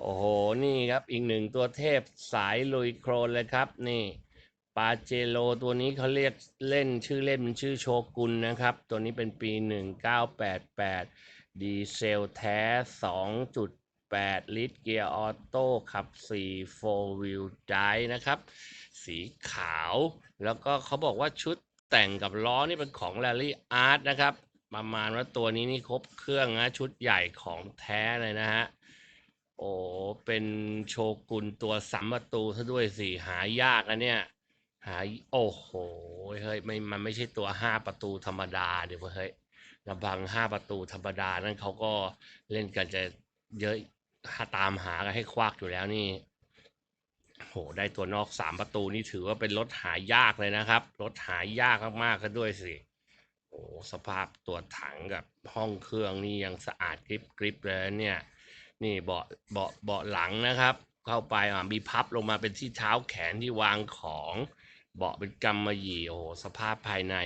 โอ้โห นี่ครับอีกหนึ่งตัวเทพสายลุยโครนเลยครับนี่ปาเจโลตัวนี้เขาเรียกเล่นชื่อเล่นมันชื่อโชกุนนะครับ ตัวนี้เป็นปี 1988 ดีเซลแท้ 2.8 ลิตรเกียร์ออโต้ขับ 4 4 wheel drive นะครับ สีขาวแล้วก็เขาบอกว่าชุดแต่งกับล้อนี่เป็นของ Rally Art นะครับ ประมาณว่าตัวนี้นี่ครบเครื่องนะชุดใหญ่ของแท้เลยนะฮะ โอ้เป็นโชกุนตัวสามประตูซะด้วยสิหายากนะเนี่ย หายโอ้โหเฮ้ยไม่มันไม่ใช่ตัวห้าประตูธรรมดาเดี๋ยวเฮ้ยระบังห้าประตูธรรมดานั่นเขาก็เล่นกันจะเยอะถ้าตามหากันให้ควักอยู่แล้วนี่โหได้ตัวนอกสามประตูนี่ถือว่าเป็นรถหายากเลยนะครับรถหายากมากๆซะด้วยสิโอ้สภาพตัวถังกับห้องเครื่องนี่ยังสะอาดกริบกริบเลยเนี่ย นี่เบาะเบาะเบาะหลังนะครับ เข้าไปอะมีพับลงมาเป็นที่เท้าแขนที่วางของ เบาะเป็นกำมะหยี่โอ้โหสภาพภายใน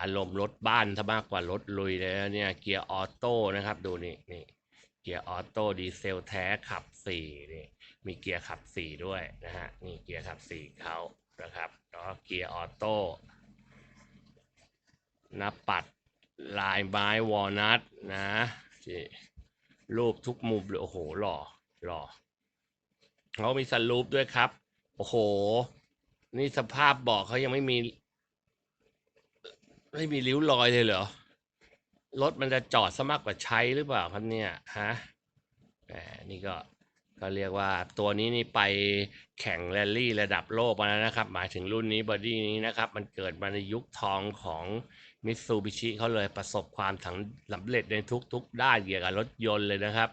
อารมณ์รถบ้านถ้ามากกว่ารถลุยเลยนะเนี่ยเกียร์ออโต้นะครับ ดูนี่นี่เกียร์ออโต้ดีเซลแท้ขับสี่นี่มีเกียร์ขับสี่ด้วยนะฮะนี่เกียร์ขับสี่เขานะครับแล้วเกียร์ออโต้นับปัดลายไม้วอลนัทนะนี่ รูปทุกมุมเลยโอ้โหหล่อหล่อเขามีสรูปด้วยครับ โอ้โห นี่สภาพบอกเขายังไม่มี ไม่มีริ้วรอยเลยเหรอรถมันจะจอดซะมากกว่าใช้หรือเปล่าครับเนี่ยฮะแหมนี่ก็ ก็เรียกว่าตัวนี้นี่ไปแข่งแรลลี่ระดับโลกมาแล้วนะครับ หมายถึงรุ่นนี้บอดี้นี้นะครับ มันเกิดมาในยุคทองของมิตซูบิชิเขาเลยประสบความถังสำเร็จในทุกๆด้านเกี่ยวกับรถยนต์เลยนะครับ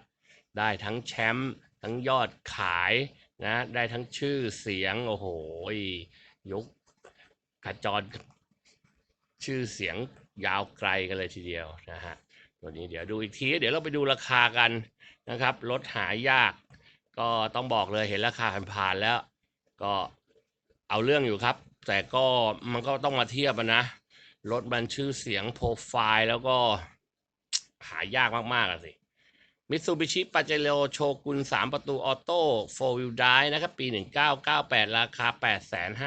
ได้ทั้งแชมป์ทั้งยอดขายนะได้ทั้งชื่อเสียง โอ้โหยุกขจรชื่อเสียงยาวไกลกันเลยทีเดียวนะฮะตัวนี้เดี๋ยวดูอีกที เดี๋ยวเราไปดูราคากันนะครับรถหายาก ก็ต้องบอกเลยเห็นราคาผ่านๆแล้ว ก็เอาเรื่องอยู่ครับ แต่ก็มันก็ต้องมาเทียบนะรถมันชื่อเสียงโปรไฟล์แล้วก็หายากมากๆอะสิมิตซูบิชิปาเจโรโชกุน3 ประตูออโต้โฟวิลไดนะครับ ปี 1998 ราคา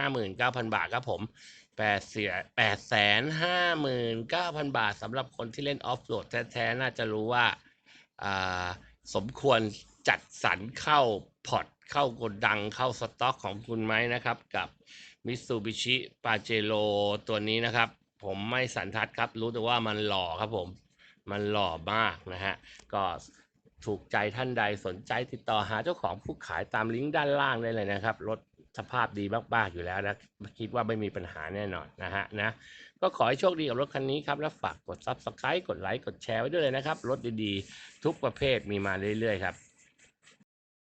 859,000 บาทครับผม8เสีย859,000 บาทสำหรับคนที่เล่นออฟโรดแท้ ๆ น่าจะรู้ว่า สมควร จัดสรรเข้าพอร์ตเข้าโกดังเข้าสต็อกของคุณไหมนะครับ กับมิตซูบิชิปาเจโรตัวนี้นะครับ ผมไม่สันทัดครับ รู้แต่ว่ามันหล่อครับผม มันหล่อมากนะฮะ ก็ถูกใจท่านใดสนใจติดต่อหาเจ้าของผู้ขายตามลิงก์ด้านล่างได้เลยนะครับรถสภาพดีมาก ๆ อยู่แล้วนะ คิดว่าไม่มีปัญหาแน่นอนนะฮะนะ ก็ขอให้โชคดีกับรถคันนี้ครับ แล้วฝากกด Subscribe กดไลค์กดแชร์ไว้ด้วยเลยนะครับ รถดี ๆ ทุกประเภทมีมาเรื่อย ๆ ครับ